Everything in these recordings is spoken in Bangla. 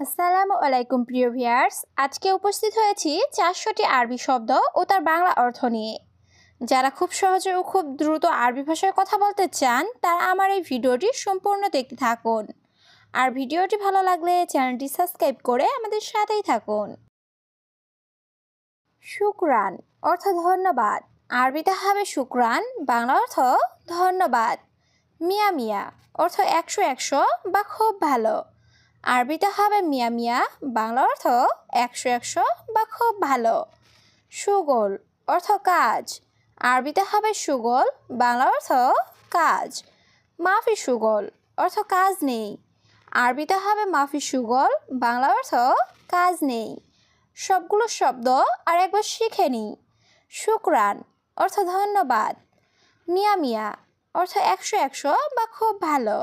আসসালামু আলাইকুম, প্রিয় ভিয়ার্স আজকে উপস্থিত হয়েছি চারশোটি আরবি শব্দ ও তার বাংলা অর্থ নিয়ে। যারা খুব সহজে ও খুব দ্রুত আরবি ভাষায় কথা বলতে চান, তারা আমার এই ভিডিওটি সম্পূর্ণ দেখতে থাকুন। আর ভিডিওটি ভালো লাগলে চ্যানেলটি সাবস্ক্রাইব করে আমাদের সাথেই থাকুন। শুক্রান অর্থ ধন্যবাদ। আরবিতে হবে শুক্রান, বাংলা অর্থ ধন্যবাদ। মিয়া মিয়া অর্থ একশো একশো বা খুব ভালো। আরবিতে হবে মিয়া মিয়া বাংলা অর্থ একশো একশো বা খুব ভালো। সুগোল, অর্থ কাজ। আরবিতে হবে সুগোল বাংলা অর্থ কাজ। মাফি সুগোল, অর্থ কাজ নেই। আরবিতে হবে মাফি সুগোল বাংলা অর্থ কাজ নেই। সবগুলো শব্দ আর একবার শিখে নিই। শুক্রান, অর্থ ধন্যবাদ। মিয়া মিয়া, অর্থ একশো একশো বা খুব ভালো।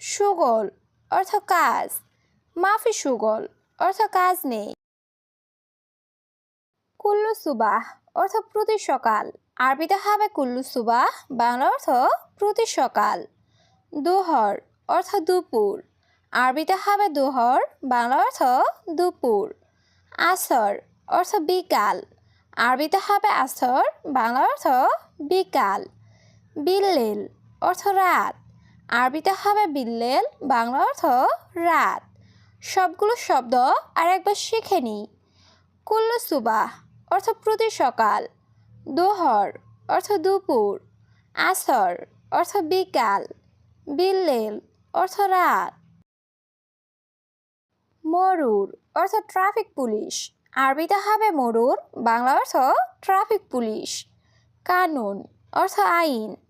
সুগোল অর্থ কাজ। মাফি সুগল অর্থ কাজ নেই। কুল্লু সুবাহ, অর্থ প্রতি সকাল। আরবিতে হবে কুল্লু সুবাহ, বাংলা অর্থ প্রতি সকাল। দুহর, অর্থ দুপুর। আরবিতে হবে দুহর, বাংলা অর্থ দুপুর। আসর, অর্থ বিকাল। আরবিতে হবে আসর, বাংলা অর্থ বিকাল। বিল্লেল, অর্থ রাত। আরবিতে হবে বিল্লেল, বাংলা অর্থ রাত। সবগুলো শব্দ আর একবার শিখে নিই। কুল্লু সুবাহ, অর্থ প্রতি সকাল। দোহর, অর্থ দুপুর। আসর, অর্থ বিকাল। বিল্লেল, অর্থ রাত। মরুর, অর্থ ট্রাফিক পুলিশ। আরবিতে হবে মরুর, বাংলা অর্থ ট্রাফিক পুলিশ। কানুন, অর্থ আইন।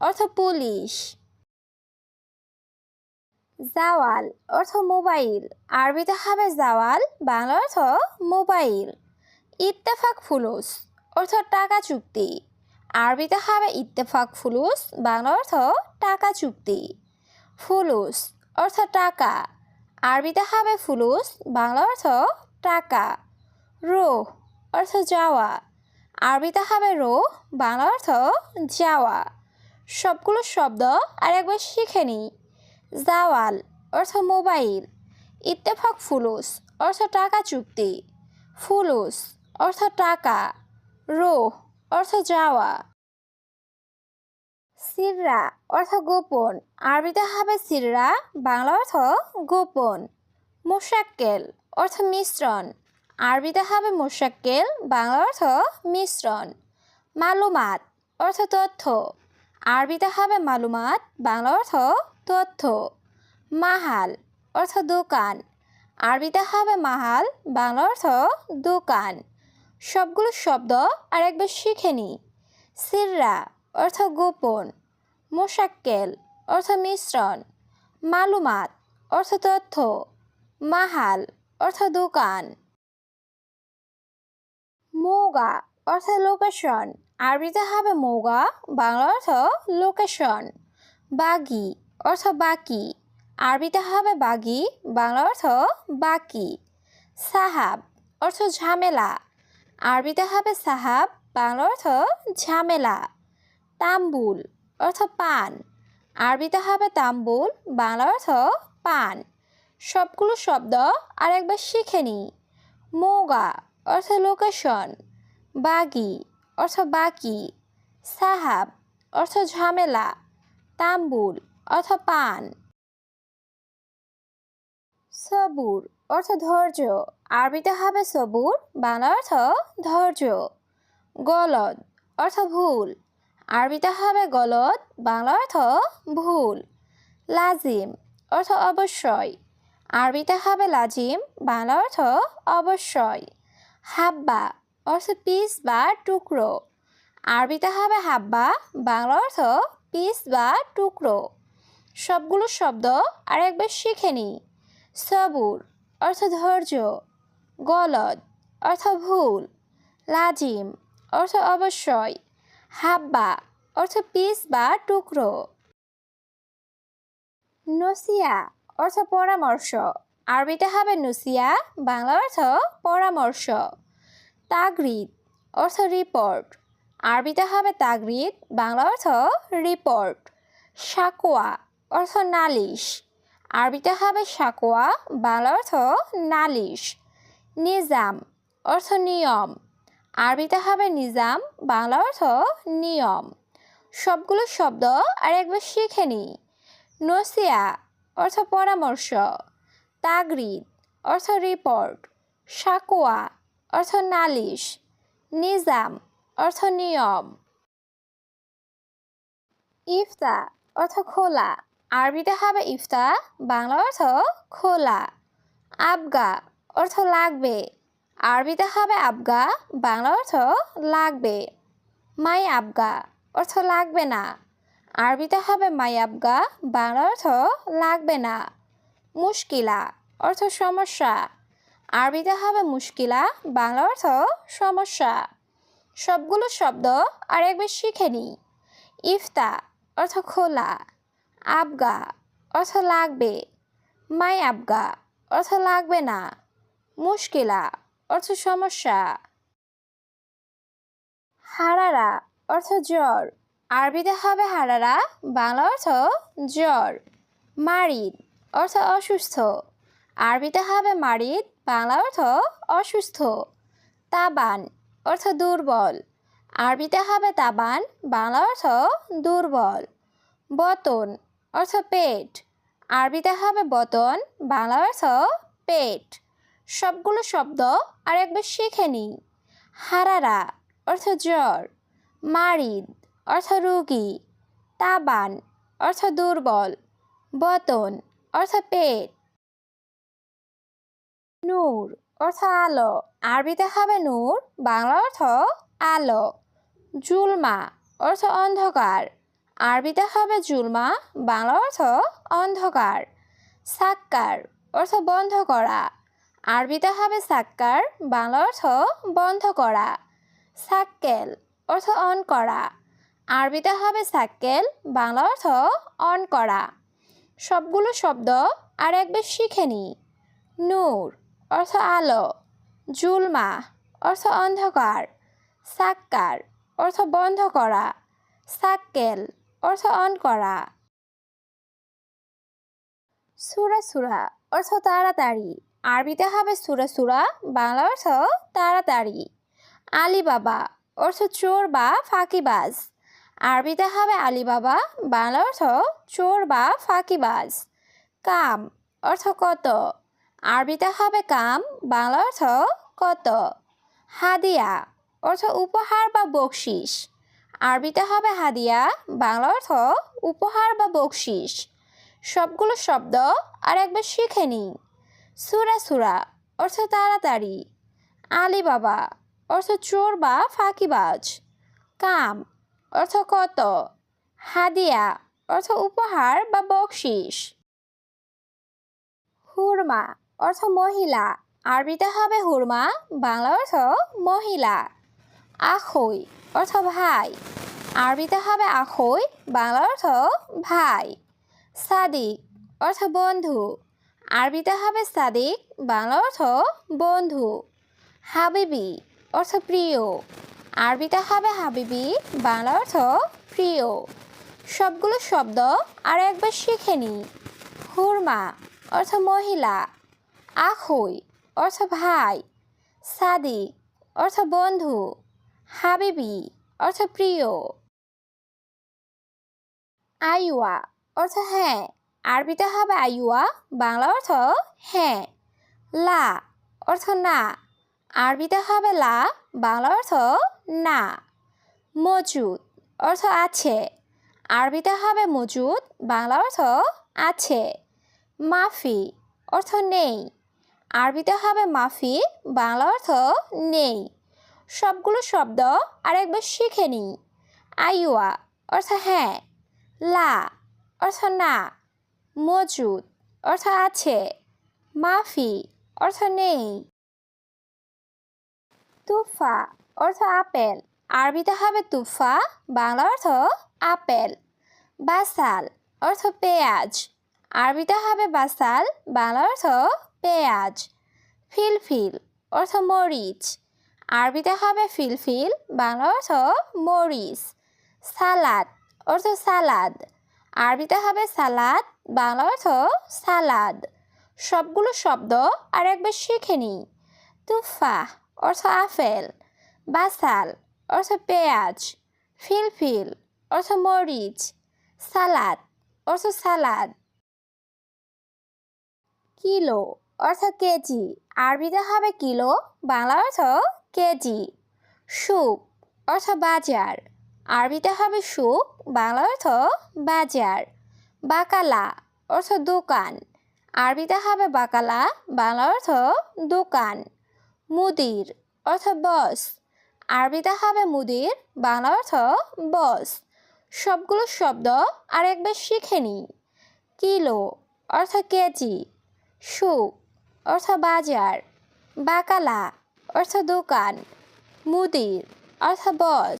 অর্থ পুলিশ। জাওয়াল, অর্থ মোবাইল। আরবিতে হবে জাওয়াল, বাংলা অর্থ মোবাইল। ইত্তেফাক ফুলুস, অর্থ টাকা চুক্তি। আরবিতে হবে ইত্তেফাক ফুলুস, বাংলা অর্থ টাকা চুক্তি। ফুলুস, অর্থ টাকা। আরবিতে হবে ফুলুস, বাংলা অর্থ টাকা। রোহ, অর্থ যাওয়া। আরবিতে হবে রোহ, বাংলা অর্থ যাওয়া। সবগুলো শব্দ আর একবার শিখে নিই। জাওয়াল অর্থ মোবাইল। ইত্তেফাক ফুলুস অর্থ টাকা চুক্তি। ফুলুস অর্থ টাকা। রোহ অর্থ যাওয়া। সিররা অর্থ গোপন। আরবিতে হবে সিররা, বাংলা অর্থ গোপন। মোশাক্কেল অর্থ মিশ্রণ। আরবিতে হবে মোশাক্কেল, বাংলা অর্থ মিশ্রণ। মালুমাত অর্থ তথ্য। আরবিতে হবে মালুমাত, বাংলা অর্থ তথ্য। মাহাল অর্থ দোকান। আরবিতে হবে মাহাল, বাংলা অর্থ দোকান। সবগুলো শব্দ আর একবার শিখে নিই। সিররা অর্থ গোপন। মোশাক্কেল অর্থ মিশ্রণ। মালুমাত অর্থ তথ্য। মাহাল অর্থ দোকান। মৌগা অর্থ লোকেশন। আরবিতে হবে মৌগা বাংলা অর্থ লোকেশন বাগি, অর্থ বাকি। আরবিতে হবে বাগি বাংলা অর্থ বাকি। সাহাব, অর্থ ঝামেলা। আরবিতে হবে সাহাব বাংলা অর্থ ঝামেলা। তাম্বুল, অর্থ পান। আরবিতে হবে তাম্বুল বাংলা অর্থ পান। সবগুলো শব্দ আর একবার শিখে নিই। মৌগা, অর্থ লোকেশন বাগি। অর্থ বাকি, সাহাব, অর্থ ঝামেলা, তাম্বুল, অর্থ পান। সবুর, অর্থ ধৈর্য, আরবিতে হবে সবুর, বাংলা অর্থ ধৈর্য। গলদ, অর্থ ভুল, আরবিতে হবে গলদ, বাংলা অর্থ ভুল। লাজিম, অর্থ অবশ্যই, আরবিতে হবে লাজিম, বাংলা অর্থ অবশ্যই। হাব্বা অর্থ পিস বা টুকরো। আরবিতে হবে হাব্বা, বাংলা অর্থ পিস বা টুকরো। সবগুলো শব্দ আর একবার শিখে নিই সবুর অর্থ ধৈর্য। গলদ অর্থ ভুল। লাজিম অর্থ অবশ্যই। হাব্বা অর্থ পিস বা টুকরো। নসিয়া অর্থ পরামর্শ। আরবিতে হবে নুসিয়া, বাংলা অর্থ পরামর্শ। তাগরিদ, অর্থ রিপোর্ট আরবিতে হবে তাগরিদ, বাংলা অর্থ রিপোর্ট সাকোয়া অর্থ নালিশ। আরবিতে হবে সাকোয়া বাংলা অর্থ নালিশ। নিজাম, অর্থ নিয়ম। আরবিতে হবে নিজাম, বাংলা অর্থ নিয়ম। সবগুলো শব্দ আর একবার শিখে নিই নসিয়া, অর্থ পরামর্শ। তাগরিদ, অর্থ রিপোর্ট সাকোয়া অর্থ নালিশ, নিজাম, অর্থ নিয়ম। ইফতা, অর্থ খোলা। আরবিতে হবে ইফতা, বাংলা অর্থ খোলা। আবগা, অর্থ লাগবে। আরবিতে হবে আবগা, বাংলা অর্থ লাগবে। মাই আবগা, অর্থ লাগবে না। আরবিতে হবে মাই আবগা, বাংলা অর্থ লাগবে না। মুশকিলা, অর্থ সমস্যা। আরবিতে হবে মুশকিলা, বাংলা অর্থ সমস্যা। সবগুলো শব্দ আর একবার শিখে নিই ইফতা অর্থ খোলা, আবগা অর্থ লাগবে, মাই আবগা অর্থ লাগবে না, মুশকিলা অর্থ সমস্যা। হারারা অর্থ জ্বর, আরবিতে হবে হারারা, বাংলা অর্থ জ্বর, মারিদ অর্থ অসুস্থ। আরবিতে হবে মারিদ, বাংলা অর্থ অসুস্থ। তাবান, অর্থ দুর্বল। আরবিতে হবে তাবান, বাংলা অর্থ দুর্বল। বতন, অর্থ পেট। আরবিতে হবে বতন, বাংলা অর্থ পেট। সবগুলো শব্দ আর একবার শিখে নিই। হারারা, অর্থ জ্বর। মারিদ, অর্থ রুগী। তাবান, অর্থ দুর্বল। বতন, অর্থ পেট। নূর অর্থ আলো। আরবিতে হবে নূর, বাংলা অর্থ আলো। জুলমা অর্থ অন্ধকার। আরবিতে হবে জুলমা, বাংলা অর্থ অন্ধকার। সাক্কার অর্থ বন্ধ করা। আরবিতে হবে সাক্কার, বাংলা অর্থ বন্ধ করা। সাক্কেল অর্থ অন করা। আরবিতে হবে সাক্কেল, বাংলা অর্থ অন করা। সবগুলো শব্দ আর একবার শিখে নিই নূর অর্থ আলো, জুলমা, অর্থ অন্ধকার, সাক্কার, অর্থ বন্ধ করা, সাক্কেল, অর্থ অন করা। সুরা সুরা, অর্থ তাড়াতাড়ি। আরবিতে হবে সুরা সুরা, বাংলা অর্থ তাড়াতাড়ি। আলিবাবা, অর্থ চোর বা ফাঁকিবাজ। আরবিতে হবে আলিবাবা, বাংলা অর্থ চোর বা ফাঁকিবাজ। কাম, অর্থ কত? আরবিতে হবে কাম, বাংলা অর্থ কত? হাদিয়া, অর্থ উপহার বা বকশিস। আরবিতে হবে হাদিয়া, বাংলা অর্থ উপহার বা বকশিস। সবগুলো শব্দ আর একবার শিখে নিই। সুরা সুরা, অর্থ তাড়াতাড়ি। আলী বাবা অর্থ চোর বা ফাঁকিবাজ। কাম, অর্থ কত? হাদিয়া, অর্থ উপহার বা বকশিস। হুরমা অর্থ মহিলা। আরবিতে হবে হুরমা, বাংলা অর্থ মহিলা। আখই অর্থ ভাই। আরবিতে হবে আখই বাংলা অর্থ ভাই। সাদিক, অর্থ বন্ধু। আরবিতে হবে সাদিক, বাংলা অর্থ বন্ধু। হাবিবি, অর্থ প্রিয়। আরবিতে হবে হাবিবি, বাংলা অর্থ প্রিয়। সবগুলো শব্দ আর একবার শিখে নিই। হুরমা, অর্থ মহিলা। আখই অর্থ ভাই। সাদিক অর্থ বন্ধু। হাবিবি, অর্থ প্রিয়। আইওয়া অর্থ হ্যাঁ। আরবিতে হবে আইওয়া বাংলা অর্থ হ্যাঁ। লা, অর্থ না। আরবিতে হবে লা, বাংলা অর্থ না। মজুদ, অর্থ আছে। আরবিতে হবে মজুদ, বাংলা অর্থ আছে। মাফি, অর্থ নেই। আরবিতে হবে মাফি, বাংলা অর্থ নেই। সবগুলো শব্দ আরেকবার শিখে নিই। আইওয়া অর্থ হ্যাঁ লা অর্থ না, মজুদ অর্থ আছে, মাফি অর্থ নেই। তুফা অর্থ আপেল, আরবিতে হবে তুফা, বাংলা অর্থ আপেল। বাসাল অর্থ পেঁয়াজ, আরবিতে হবে বাসাল, বাংলা অর্থ পেঁয়াজ, ফিলফিল অর্থ মরিচ। আরবিতে হবে ফিলফিল, বাংলা অর্থ মরিচ। সালাদ অর্থ সালাদ। আরবিতে হবে সালাদ, বাংলা অর্থ সালাদ। সবগুলো শব্দ আর একবার শিখে নিই। তুফা অর্থ আপেল, বাসাল অর্থ পেঁয়াজ, ফিলফিল অর্থ মরিচ, সালাদ অর্থ সালাদ। কিলো অর্থ কেজি। আরবিতে হবে কিলো, বাংলা অর্থ কেজি। সুপ, অর্থ বাজার। আরবিতে হবে সুপ, বাংলা অর্থ বাজার। বাকালা, অর্থ দোকান। আরবিতে হবে বাকালা, বাংলা অর্থ দোকান। মুদির, অর্থ বস। আরবিতে হবে মুদির, বাংলা অর্থ বস। সবগুলো শব্দ আর একবার শিখে নিই। কিলো, অর্থ কেজি। সুপ অর্থ বাজার বাকালা অর্থ দোকান মুদির অর্থ বস।